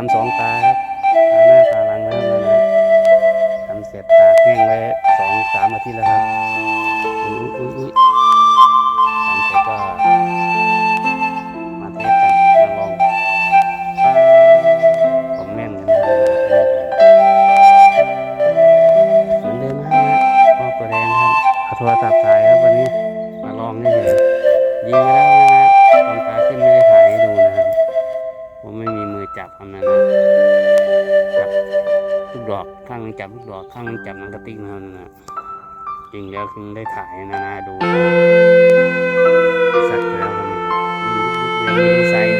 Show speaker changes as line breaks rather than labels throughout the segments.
ามสองตาครับตาหน้าตาหลังแล้วนะทำเสร็จตากแห้งไว้สองสามอาทิตย์แล้วครับ จับลูกดอกข้างนึงจับหนังกระติกนะครับนะจริงแล้วคือได้ถ่ายนะนะดูสัตว์แล้วมันมีไซส์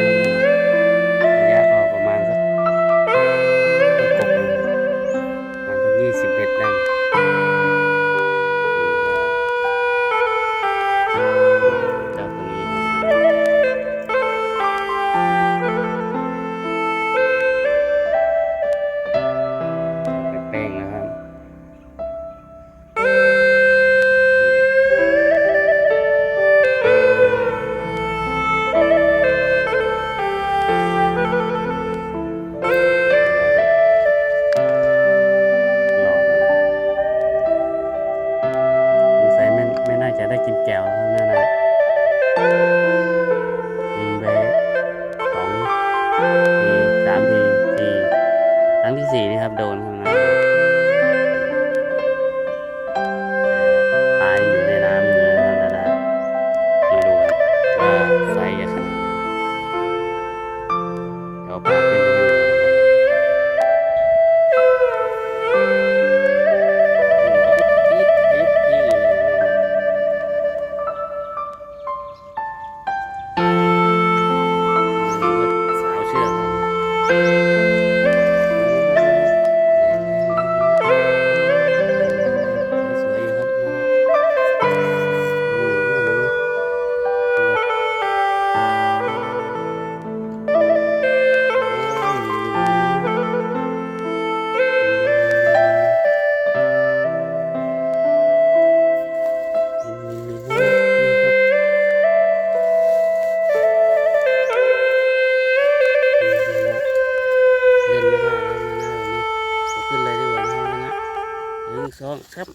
ครับ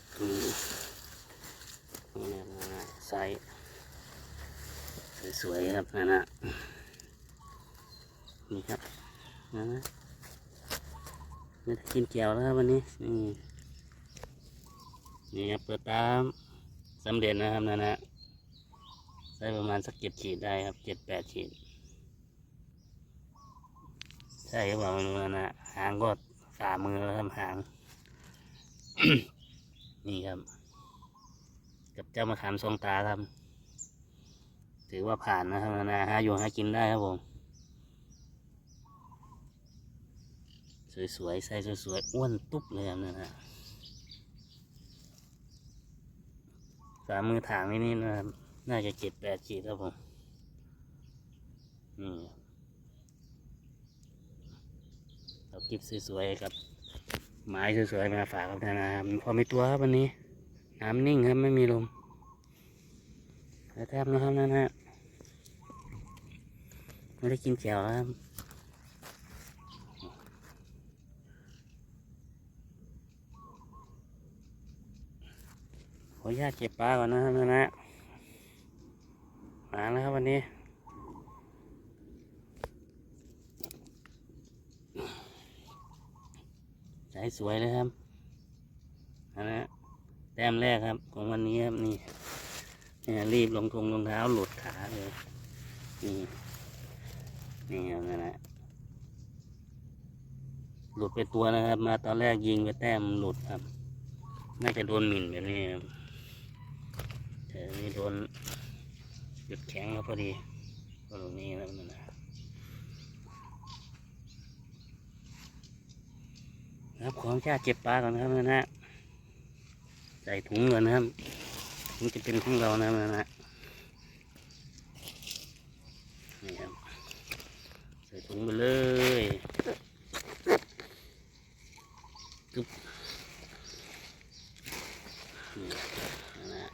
นี่นะใส่สวยๆครับนะนะนี่ครับนะนะไม่ได้กินแก้วแล้วครับวันนี้นี่นี่ครับเปิดตามสำเร็จนะครับนะนะได้ประมาณสักเจ็ดขีดได้ครับเจ็ดแปดขีดใช่หรือเปล่าไม่นะนะหางก็ฝ่ามือแล้วครับหาง นี่ครับ กับเจ้ามะขามทรงตาครับ ถือว่าผ่านนะครับนะนะหาอยู่หากินได้ครับผม สวยๆใส่สวยๆอ้วนตุ๊บเลยครับนะนะฝ่ามมือถางนี่นี่นะครับน่าจะเจ็ดแปดขีดครับผมนี่เอาคลิปสวยๆกับ ไม้สวยๆมาฝากครับนะครับพอมีตัวครับวันนี้ น้ำนิ่งครับไม่มีลมแทบนะครับนั่นฮะไม่ได้กินแก้วแล้วครับขออนุญาตเก็บปลาก่อนนะครับนั่นฮะมาแล้วครับวันนี้ ใช้สวยเลยครับอันนะแต้มแรกครับ ของวันนี้ครับนี่นี่รีบลงทงรองเท้าหลุดขาเลยนี่นี่ครับนั่นะหลุดไปตัวนะครับ มาตอนแรกยิงไปแต้มหลุดครับ น่าจะโดนหมิ่นแบบนี้ครับแต่นี่โดนหยุดแข็งแล้วพอดีตรงนี้แล้วนั่นะ ครับของชาติเจ็บปลาก่อนครับนะฮะใส่ถุงก่อนนะครับถุงจะเป็นของเรานะนะฮะนี่ครับใส่ถุงไปเลยกึบนี่นะฮะ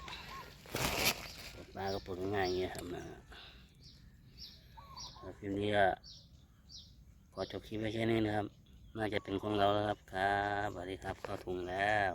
ปลาก็ปลดง่ายอย่างเงี้ยครับนะฮะคลิปนี้ก็ขอจบคลิปไว้แค่นี้นะครับ น่าจะเป็นของเราแล้วครับครับสวัสดีครับเข้าถุงแล้ว